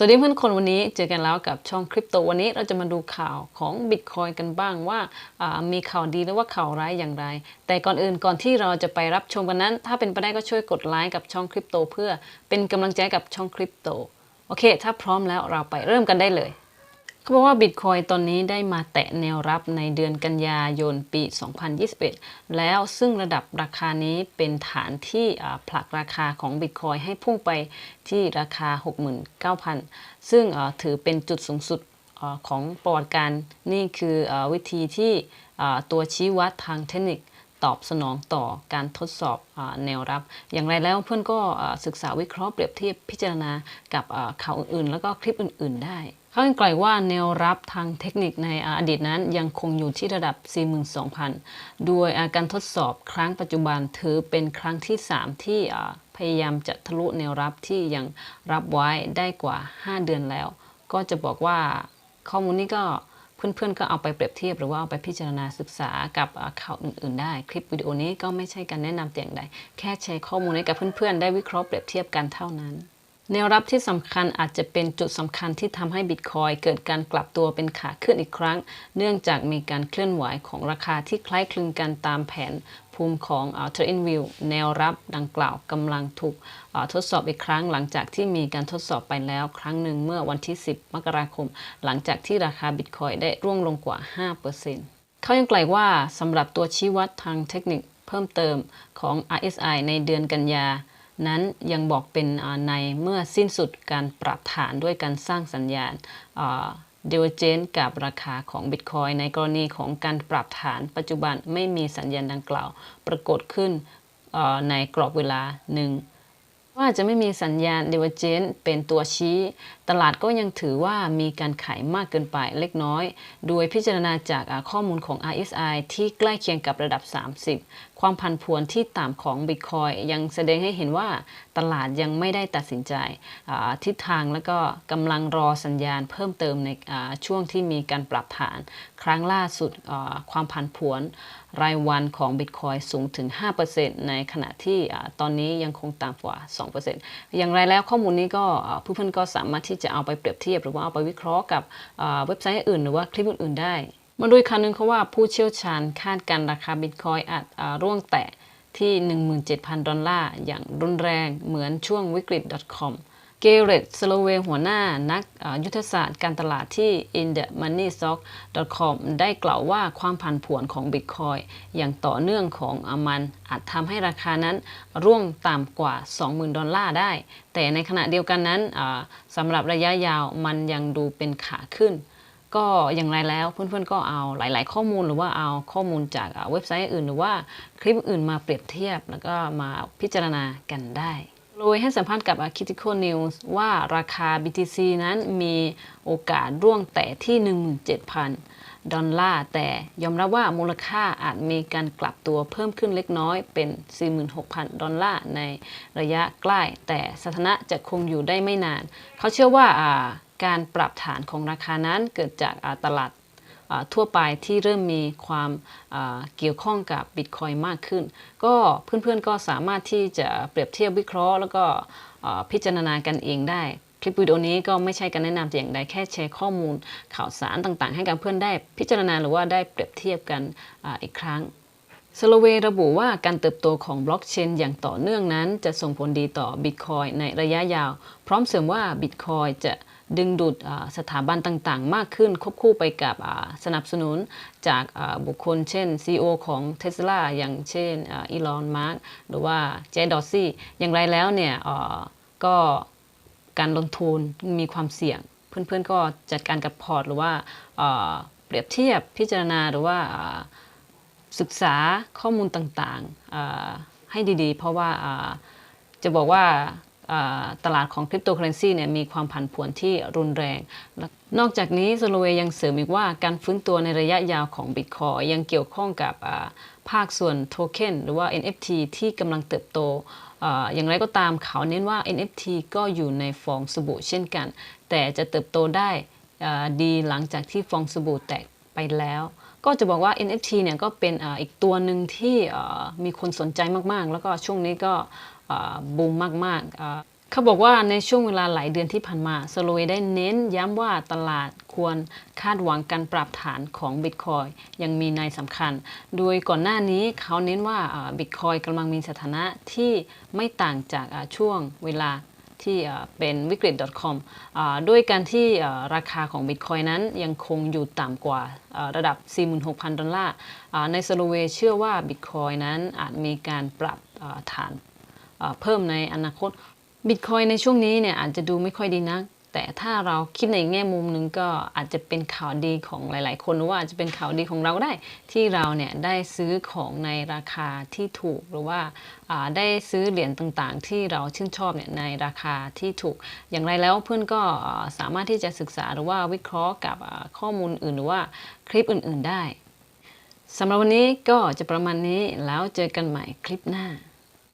สวัสดีเพื่อนคนวันนี้เจอกันแล้วกับช่องคริปโตวันนี้เราจะมาดูข่าวของ Bitcoin กันบ้างว่าามีข่าวดีหรือว่าข่าวร้ายอย่างไร แต่ก่อนอื่นก่อนที่เราจะไปรับชมกันนั้น ถ้าเป็นไปได้ก็ช่วยกดไลค์กับช่องคริปโตเพื่อเป็นกำลังใจกับช่องคริปโตโอเค ถ้าพร้อมแล้วเราไปเริ่มกันได้เลย เขาบอกว่า Bitcoin ตอนนี้ได้มาแตะแนวรับในเดือนกันยายนปี 2021 แล้วซึ่งระดับราคานี้เป็นฐานที่ผลักราคาของ Bitcoin ให้พุ่งไปที่ราคา 69,000 ซึ่งถือเป็นจุดสูงสุดของประวัติการนี่คือวิธีที่ตัวชี้วัดทางเทคนิคตอบสนองต่อการทดสอบแนวรับ อย่างไรแล้วเพื่อนก็ศึกษาวิเคราะห์เปรียบเทียบพิจารณากับข่าวอื่นๆ แล้วก็คลิปอื่น ๆ ได้ เขายังกล่าวว่าแนวรับทางเทคนิคในอดีตนั้นยังคงอยู่ที่ระดับ 42,000 โดยการทดสอบครั้งปัจจุบันถือเป็นครั้งที่ 3 ที่พยายามจะทะลุแนวรับที่ยังรับไว้ได้กว่า 5 เดือนแล้ว ก็จะบอกว่าข้อมูลนี้ก็เพื่อนๆ ก็เอาไปเปรียบเทียบหรือว่าเอาไปพิจารณาศึกษากับข่าวอื่นๆ ได้ คลิปวิดีโอนี้ก็ไม่ใช่การแนะนำแต่อย่างใด แค่แชร์ข้อมูลให้กับเพื่อนๆ ได้วิเคราะห์เปรียบเทียบกันเท่านั้น แนวรับที่สำคัญอาจจะเป็นจุดสำคัญที่ทำให้บิตคอยเกิดการกลับตัวเป็นขาขึ้นอีกครั้ง เนื่องจากมีการเคลื่อนไหวของราคาที่คล้ายคลึงกันตามแผนภูมิของเทรนด์วิวแนวรับดังกล่าวกำลังถูกทดสอบอีกครั้งหลังจากที่มีการทดสอบไปแล้วครั้งหนึ่งเมื่อวันที่ 10 มกราคม หลังจากที่ราคาบิตคอยได้ร่วงลงกว่า 5%เขายังกล่าวว่าสำหรับตัวชี้วัดทางเทคนิคเพิ่มเติมของ RSI ในเดือนกันยา นั้นยังบอกเป็นในเมื่อสิ้นสุดการปรับฐานด้วยการสร้างสัญญาณเดเวเจนกับราคาของบิตคอยในกรณีของการปรับฐานปัจจุบันไม่มีสัญญาณดังกล่าว ปรากฏขึ้นในกรอบเวลาหนึ่งว่าจะไม่มีสัญญาณเดเวเจนเป็นตัวชี้ ตลาดก็ยังถือว่ามีการขายมากเกินไปเล็กน้อย โดยพิจารณาจากข้อมูลของ RSI ที่ใกล้เคียงกับระดับ 30 ความผันผวนที่ต่ำของ Bitcoin ยังแสดงให้เห็นว่าตลาดยังไม่ได้ตัดสินใจทิศทางแล้วก็กำลังรอสัญญาณเพิ่มเติมในช่วงที่มีการปรับฐาน ครั้งล่าสุดความผันผวนรายวันของ Bitcoin สูงถึง 5%ในขณะที่ตอนนี้ยังคงต่ำกว่า 2%อย่างไรแล้วข้อมูลนี้ก็เพื่อนๆก็สามารถที่จะเอาไปเปรียบเทียบ หรือว่าเอาไปวิเคราะห์กับเว็บไซต์อื่น หรือว่าคลิปอื่นๆได้ มาดูอีกครั้งหนึงเขาว่าผู้เชี่ยวชาญคาดการ์ราคาบิตคอยอาจร่วงแตะที่ 17,000 ดอลลาร์อย่างรุนแรงเหมือนช่วงวิกฤต .com เกเรตสโลเวหัวหน้านักยุทธศาสตร์การตลาดที่ in the money stock com ได้กล่าวว่าความผันผวนของ Bitcoin อย่างต่อเนื่องของอมันอาจทำให้ราคานั้นร่วงต่ำกว่า 20,000 ดอลลาร์ได้ แต่ในขณะเดียวกันนั้นสำหรับระยะยาวมันยังดูเป็นขาขึ้น ก็อย่างไรแล้วเพื่อนๆก็เอาหลาย ๆ ข้อมูลหรือว่าเอาข้อมูลจากเว็บไซต์อื่น หรือว่าคลิปอื่นมาเปรียบเทียบแล้วก็มาพิจารณากันได้ โดยให้สัมภาษณ์กับ Critical News ว่าราคา BTC นั้นมีโอกาสร่วงแต่ที่ 17,000 ดอลลาร์ แต่ยอมรับว่ามูลค่าอาจมีการกลับตัวเพิ่มขึ้นเล็กน้อยเป็น 46,000 ดอลลาร์ในระยะใกล้ แต่สถานะจะคงอยู่ได้ไม่นาน เขาเชื่อว่าการปรับฐานของราคานั้นเกิดจากตลาด ทั่วไปที่เริ่มมีความเกี่ยวข้องกับบิตคอยมากขึ้น ก็เพื่อนๆก็สามารถที่จะเปรียบเทียบวิเคราะห์ แล้วก็พิจารณากันเองได้ คลิปวิดีโอนี้ก็ไม่ใช่การแนะนำแต่อย่างใดแค่แชร์ข้อมูลข่าวสารต่างๆ ให้กับเพื่อนได้พิจารณาหรือว่าได้เปรียบเทียบกันออีกครั้งสโลเวระบุว่าการเติบโตของบล็อกเชนอย่างต่อเนื่องนั้น จะส่งผลดีต่อบิตคอยในระยะยาว พร้อมเสริมว่าบิตคอยจะ ดึงดูดสถาบันต่างๆ มากขึ้นควบคู่ไปกับสนับสนุนจากบุคคลเช่น CEO ของ Tesla อย่างเช่นอีลอนมาร์กหรือว่าเจดอซี่อย่างไรแล้วเนี่ยก็การลงทุนมีความเสี่ยง เพื่อนๆก็จัดการกับพอร์ต หรือว่าเปรียบเทียบพิจารณาหรือว่าศึกษาข้อมูลต่างๆให้ดีๆ เพราะว่าจะบอกว่า ตลาดของคริปโตเคอเรนซีเนี่ยมีความผันผวนที่รุนแรง นอกจากนี้สโลเวยังเสริมอีกว่าการฟื้นตัวในระยะยาวของ Bitcoin ยังเกี่ยวข้องกับภาคส่วนโทเค็นหรือว่า NFT ที่กำลังเติบโตอย่างไรก็ตามเขาเน้นว่า NFT ก็อยู่ในฟองสบู่เช่นกัน แต่จะเติบโตได้ดีหลังจากที่ฟองสบู่แตกไปแล้ว ก็จะบอกว่า NFT เนี่ยก็เป็นออีกตัวหนึ่งที่มีคนสนใจมากๆ แล้วก็ช่วงนี้ก็ บูมมากๆ เขาบอกว่าในช่วงเวลาหลายเดือนที่ผ่านมาสโลเวได้เน้นย้ำว่าตลาดควรคาดหวังการปรับฐานของบิตคอยยังมีในยสำคัญ โดยก่อนหน้านี้เขาเน้นว่าบิตคอยกำลังมีสถานะที่ไม่ต่างจากช่วงเวลาที่เป็นวิกฤต .com ด้วยการที่ราคาของบิตคอยนั้นยังคงอยู่ต่ำกว่าระดับ 46,000 ดอลลาร์ ในสโลเวเชื่อว่าบิตคอยนั้นอาจมีการปรับฐาน เพิ่มในอนาคตบิตคอยในช่วงนี้เนี่ยอาจจะดูไม่ค่อยดีนัก แต่ถ้าเราคิดในแง่มุมหนึ่งก็อาจจะเป็นข่าวดีของหลาย ๆ คนหรือว่าอาจจะเป็นข่าวดีของเราได้ ที่เราเนี่ยได้ซื้อของในราคาที่ถูกหรือว่าาได้ซื้อเหรียญต่าง ๆ ที่เราชื่นชอบเนี่ยในราคาที่ถูก อย่างไรแล้วเพื่อนก็สามารถที่จะศึกษาหรือว่าวิเคราะห์กับข้อมูลอื่นหรือว่าคลิปอื่น ๆ ได้สำหรับวันนี้ก็จะประมาณนี้แล้วเจอกันใหม่คลิปหน้า